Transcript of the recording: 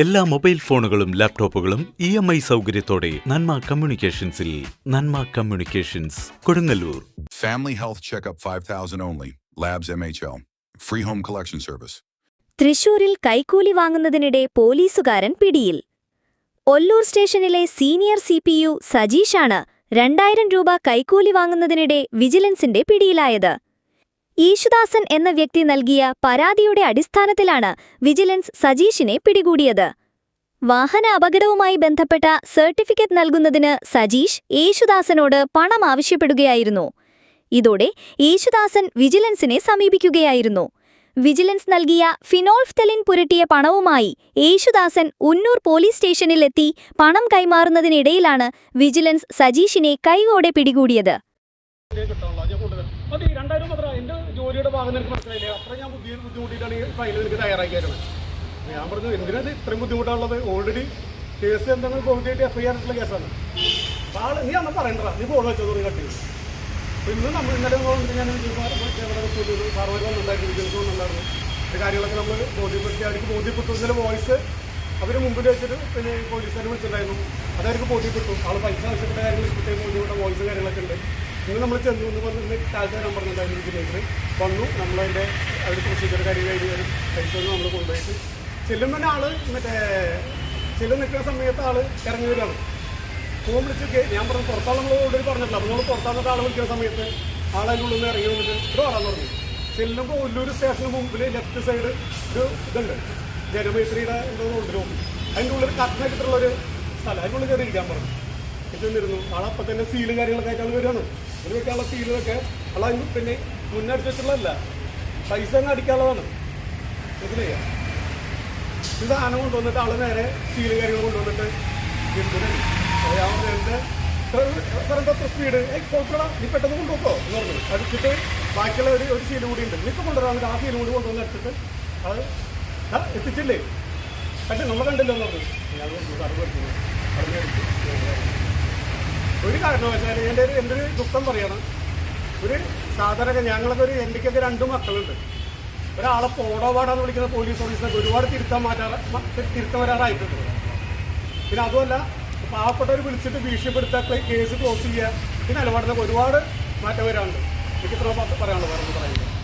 എല്ലാ മൊബൈൽ ഫോണുകളും ലാപ്ടോപ്പുകളും ഇ എം ഐ സൗകര്യത്തോടെ Nanma കമ്മ്യൂണിക്കേഷൻസിൽ Nanma communications Kodungallur. Family health checkup 5000 labs Labs MHL. Free home collection service തൃശൂരിൽ കൈക്കൂലി വാങ്ങുന്നതിനിടെ പോലീസുകാരൻ പിടിയിൽ. ഒല്ലൂർ സ്റ്റേഷനിലെ സീനിയർ സി പി യു സജീഷാണ് രണ്ടായിരം രൂപ കൈക്കൂലി വാങ്ങുന്നതിനിടെ വിജിലൻസിന്റെ പിടിയിലായത്. ഈശുദാസൻ എന്ന വ്യക്തി നൽകിയ പരാതിയുടെ അടിസ്ഥാനത്തിലാണ് വിജിലൻസ് സജീഷിനെ പിടികൂടിയത്. വാഹന അപകടവുമായി ബന്ധപ്പെട്ട സർട്ടിഫിക്കറ്റ് നൽകുന്നതിന് സജീഷ് യേശുദാസനോട് പണം ആവശ്യപ്പെടുകയായിരുന്നു. ഇതോടെ യേശുദാസൻ വിജിലൻസിനെ സമീപിക്കുകയായിരുന്നു. വിജിലൻസ് നൽകിയ ഫിനോൾഫ്തലിൻ പുരട്ടിയ പണവുമായി യേശുദാസൻ ഉന്നൂർ പോലീസ് സ്റ്റേഷനിലെത്തി പണം കൈമാറുന്നതിനിടയിലാണ് വിജിലൻസ് സജീഷിനെ കൈവോടെ പിടികൂടിയത് കിട്ടാനുള്ള ഞാൻ കൊണ്ടുവരാം അത് ഈ രണ്ടായിരം മാത്രം ജോലിയുടെ ഭാഗം എനിക്ക് മനസ്സിലായില്ലേ? അത്ര ഞാൻ ബുദ്ധിയിൽ ബുദ്ധിമുട്ടിയിട്ടാണ് ഈ ഫയൽ എനിക്ക് തയ്യാറാക്കിയായിരുന്നത് ഞാൻ പറഞ്ഞു എന്തിനാണ് ഇത് ഇത്രയും ബുദ്ധിമുട്ടാണുള്ളത്? ഓൾറെഡി കേസ് എന്തെങ്കിലും കോടതിയായിട്ട് എഫ് ഐ ആർ ഇട്ടുള്ള കേസാണ് ആൾ നീ അന്ന് പറയണ്ട നീ ഫോൺ വെച്ചത് കട്ടി ഇന്ന് നമ്മൾ ഇന്നലെ ഞാൻ സാറുമാർ വന്നിട്ടുണ്ടായിരുന്നു. വിജിലൻസ് വന്നിട്ടുണ്ടായിരുന്നു. കാര്യങ്ങളൊക്കെ നമ്മൾ ബോധ്യപ്പെടുത്തി അവർക്ക് ബോധ്യപ്പെട്ടു. വോയിസ് അവർ മുമ്പിൽ വെച്ചിട്ട് പിന്നെ പോലീസുകാർ വിളിച്ചിട്ടുണ്ടായിരുന്നു. അതവർക്ക് ബോധ്യപ്പെട്ടു. ആൾ പൈസ ആവശ്യപ്പെട്ട കാര്യങ്ങൾ ഇപ്പോഴത്തെ ബോധ്യപ്പെട്ട വോയിസ് കാര്യങ്ങളൊക്കെ ഉണ്ട്. ഇന്ന് നമ്മൾ ചെന്നു എന്ന് പറഞ്ഞ് കാലത്ത് നമ്പർ പറഞ്ഞിട്ടുണ്ടായിരുന്നു ഇതിലേക്ക് വന്നു നമ്മളതിന്റെ അവിടെ പ്രൊസീജിയർ കാര്യം കഴിഞ്ഞ് വരും. ഒന്ന് നമ്മൾ കൊണ്ടുപോയിട്ട് ചെല്ലുമ്പോൾ ആൾ മറ്റേ ചെല്ലു നിൽക്കുന്ന സമയത്ത് ആൾ ഇറങ്ങി വരികയാണ്. ഫോൺ വിളിച്ച് ഞാൻ പറഞ്ഞു പുറത്താൾ നമ്മൾ ഓൾറെഡി പറഞ്ഞിട്ടില്ല. അപ്പോൾ നമ്മൾ പുറത്താന്നിട്ട് ആൾ വിളിക്കുന്ന സമയത്ത് ആളതിന്റെ ഉള്ളിൽ നിന്ന് ഇറങ്ങി വന്നിട്ട് ഇവിടെ വരാൻ പറഞ്ഞു. ചെല്ലുമ്പോൾ ഒല്ലൂർ സ്റ്റേഷന് മുമ്പിൽ ലെഫ്റ്റ് സൈഡ് ഒരു ഇതുണ്ട്. ജനമൈത്രിയുടെ എന്തോ റൂം അതിന്റെ ഉള്ളിൽ കട്ടിനൊക്കെട്ടുള്ള ഒരു സ്ഥലം. അതിനുള്ളിൽ കയറി ഇരിക്കാൻ പറഞ്ഞു. ചെന്നിരുന്നു ആളപ്പം തന്നെ സീൽ കാര്യങ്ങളൊക്കെ ആയിട്ടാണ് ആൾ വരികയാണ്. ഒരു വെക്കാനുള്ള സീലൊക്കെ അല്ല പിന്നെ മുന്നടിച്ചിട്ടുള്ളതല്ല പൈസ അങ്ങ് അടിക്കാനുള്ളതാണ്. മനസ്സിലായോ? ഇത് സാധനം കൊണ്ടുവന്നിട്ട് ആൾ നേരെ സീൽ കാര്യങ്ങൾ കൊണ്ടുവന്നിട്ട് എന്റെ സ്പീഡ് കുഴപ്പമില്ല നീ പെട്ടെന്ന് കൊണ്ടുപോക്കോ എന്ന് പറഞ്ഞു. അടിച്ചിട്ട് ബാക്കിയുള്ള ഒരു ഒരു സീൽ കൂടി ഉണ്ട്. നിനക്ക് കൊണ്ടുവരാൻ ആ സീൽ കൂടി കൊണ്ടുവന്ന് അടിച്ചിട്ട് അത് എത്തിച്ചില്ലേ? പക്ഷെ നമ്മൾ കണ്ടില്ലെന്ന് പറഞ്ഞു ഞാൻ സാറ് പഠിക്കുന്നു. ഒരു കാരണവശാലും എന്റെ ഒരു എന്റെ ഒരു ദുഃഖം പറയണം. ഒരു സാധാരണ ഞങ്ങളൊക്കെ ഒരു എനിക്കൊക്കെ രണ്ട് മക്കളുണ്ട്. ഒരാളെ പോടോപാടാന്ന് വിളിക്കുന്ന പോലീസ് ഓഫീസറൊക്കെ ഒരുപാട് തിരുത്താൻ മാറ്റാ തിരുത്തവരാറായിട്ടുണ്ട് പിന്നെ അതുമല്ല പാവപ്പെട്ടവർ വിളിച്ചിട്ട് ഭീഷണിപ്പെടുത്ത കേസ് ക്ലോസ് ചെയ്യുക നിലപാടിനൊക്കെ ഒരുപാട് മാറ്റം വരാനുണ്ട് എനിക്ക് ഇത്ര പറയാനുള്ളത് പറയുന്നത്